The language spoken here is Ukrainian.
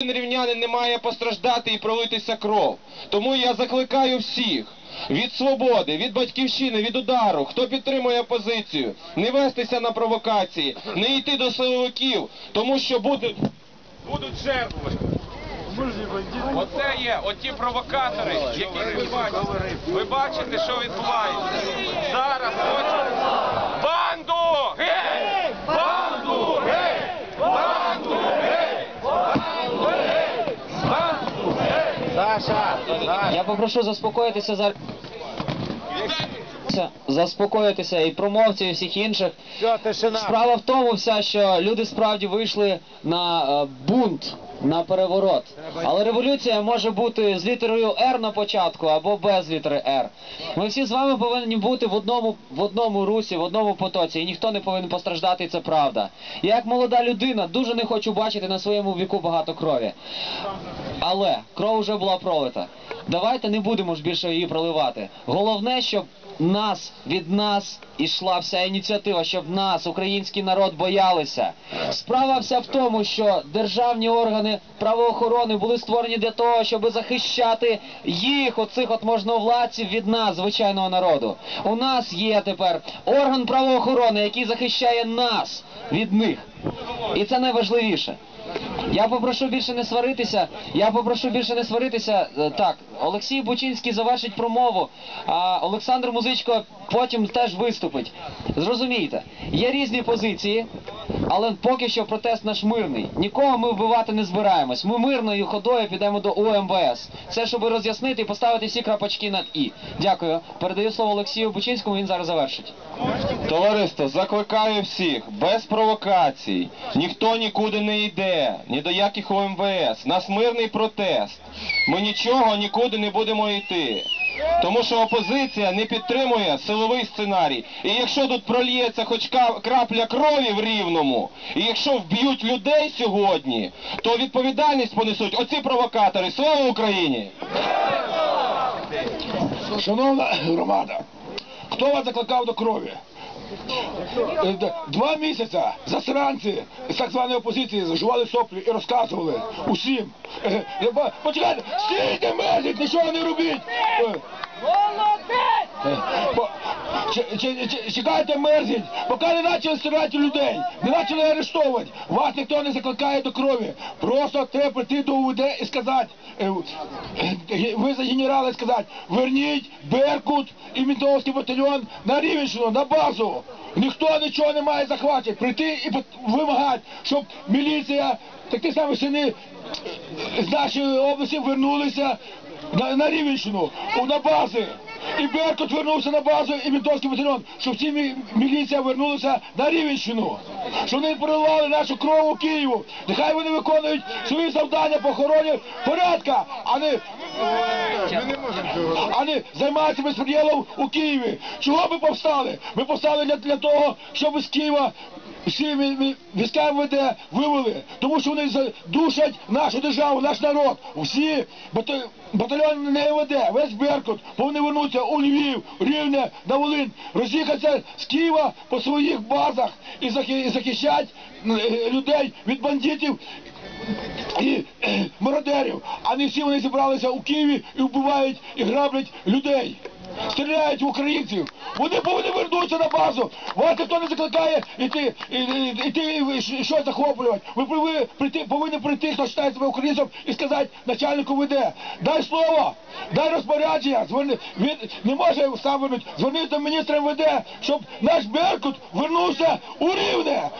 рівнянин не має постраждати і пролитися кров. Тому я закликаю всіх від свободи, від батьківщини, від удару, хто підтримує опозицію, не вестися на провокації, не йти до силовиків, тому що будуть, будуть жертви. Оце є, оті провокатори, які ви бачите. Ви бачите, що відбувається. Зараз хочуть Саша, я попрошу заспокоїтися зараз. Заспокоїтися і промовців, і всіх інших. Все, тишина. Справа в тому вся, що люди справді вийшли на е, бунт, на переворот. Але революція може бути з літерою Р на початку або без літери Р. Ми всі з вами повинні бути в одному, в одному русі, в одному потоці, і ніхто не повинен постраждати, і це правда. Я як молода людина дуже не хочу бачити на своєму віку багато крові. Але кров вже була пролита. Давайте не будемо ж більше її проливати. Головне, щоб нас від нас ішла вся ініціатива, щоб нас, український народ, боялися. Справа вся в тому, що державні органи правоохорони були створені для того, щоб захищати їх, оцих от можновладців, від нас, звичайного народу. У нас є тепер орган правоохорони, який захищає нас від них. І це найважливіше. Я попрошу більше не сваритися. Я попрошу більше не сваритися. Е, Так, Олексій Бучинський завершить промову, а Олександр Музичко потім теж виступить. Зрозумійте, є різні позиції, але поки що протест наш мирний. Нікого ми вбивати не збираємось. Ми мирною ходою підемо до УМВС. Це щоб роз'яснити і поставити всі крапочки над і. Дякую. Передаю слово Олексію Бучинському. Він зараз завершить. Товариство, закликаю всіх, без провокацій. Ніхто нікуди не йде, ні до яких ОМВС. Нас мирний протест. Ми нічого нікуди не будемо йти. Тому що опозиція не підтримує силовий сценарій. І якщо тут прольється хоч крапля крові в рівному, і якщо вб'ють людей сьогодні, то відповідальність понесуть оці провокатори. Слава Україні! Шановна громада, хто вас закликав до крові? Е, Два місяці засранці з так званої опозиції зажували соплі і розказували усім. Е, Почекайте, стійте мерзіть, нічого не робіть! Е, ч- Чекайте мерзіть, поки не почали стріляти людей, не почали арештовувати. Вас ніхто не закликає до крові. Просто треба прийти до УВД і сказати, е, е, ви за генерала сказати, верніть Беркут і Ментовський батальйон на Рівенщину, на базу. Ніхто нічого не має захватити. Прийти і вимагати, щоб міліція, такі самі сини е, з нашої області вернулися на Рівенщину, на бази. І Беркут вернувся на базу і Ментовський батальйон, щоб всі мі- міліція вернулася на Рівенщину. Щоб вони проливали нашу кров у Києву. Нехай вони виконують свої завдання по порядка, а не а не займаються безпреділом у Києві. Чого ми повстали? Ми повстали для, для того, щоб з Києва всі війська МВД вивели, тому що вони за- душать нашу державу, наш народ. Всі бата- батальйони не МВД, весь Беркут повинні вернутися у Львів, Рівне, на Волин, роз'їхатися з Києва по своїх базах і захищати е, людей від бандитів і е, мародерів. А не всі вони зібралися у Києві і вбивають і граблять людей. Стріляють в українців. Вони повинні вернутися на базу. Вас ніхто не закликає іти, іти щось захоплювати. Ви прийти, повинні прийти, хто вважає себе українцем, і сказати начальнику ВД, дай слово, дай розпорядження, зверни, він не може сам вернути, зверніть до міністра МВД, щоб наш Беркут вернувся у Рівне.